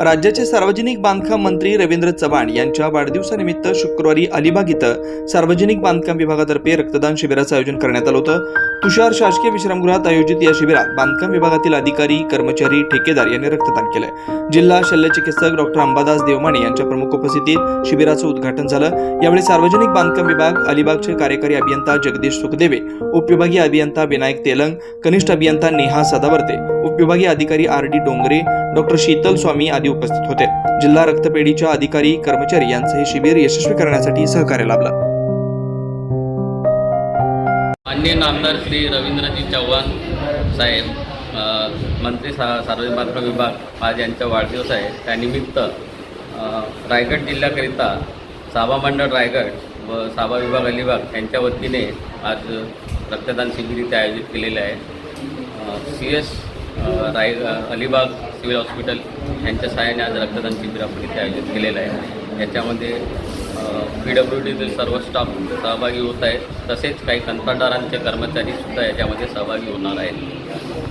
राज्याचे सार्वजनिक बांधकाम मंत्री रवींद्र चव्हाण यांच्या वाढदिवसानिमित्त शुक्रवारी अलिबाग इथं सार्वजनिक बांधकाम विभागातर्फे रक्तदान शिबिराचं आयोजन करण्यात आलं होतं. तुषार शासकीय विश्रामगृहात आयोजित या शिबिरात बांधकाम विभागातील अधिकारी कर्मचारी ठेकेदार यांनी रक्तदान केलंय जिल्हा शल्यचिकित्सक डॉक्टर अंबादास देवमाणे यांच्या प्रमुख उपस्थितीत शिबिराचं उद्घाटन झालं. यावेळी सार्वजनिक बांधकाम विभाग अलिबागचे कार्यकारी अभियंता जगदीश सुखदेवे उपविभागीय अभियंता विनायक तेलंग कनिष्ठ अभियंता नेहा सदावर्ते उपविभागीय अधिकारी R D Dongre doctor Sheetal Swami आदी उपस्थित होते. जिल्हा रक्तपेढीच्या अधिकारी कर्मचारी यांचं हे शिबिर यशस्वी करण्यासाठी सहकार्य लाभलं. माननीय नामदार श्री रवींद्रजी चव्हाण साहेब मंत्री सा सार्वजनिक बांधकाम विभाग आज यांचा वाढदिवस आहे. त्यानिमित्त रायगड जिल्ह्याकरिता साबा मंडळ रायगड व साबा विभाग अलिबाग यांच्या वतीने आज रक्तदान शिबिर इथे आयोजित केलेले आहे. C S Rai Alibag civil hospital यांच्या सहाय्याने आज रक्तदान शिबिर आपण इथे आयोजित केलेलं आहे. याच्यामध्ये पी डब्ल्यू डीतील सर्व स्टाफ सहभागी होत आहेत. तसेच काही कंत्राटदारांचे कर्मचारीसुद्धा याच्यामध्ये सहभागी होणार आहेत.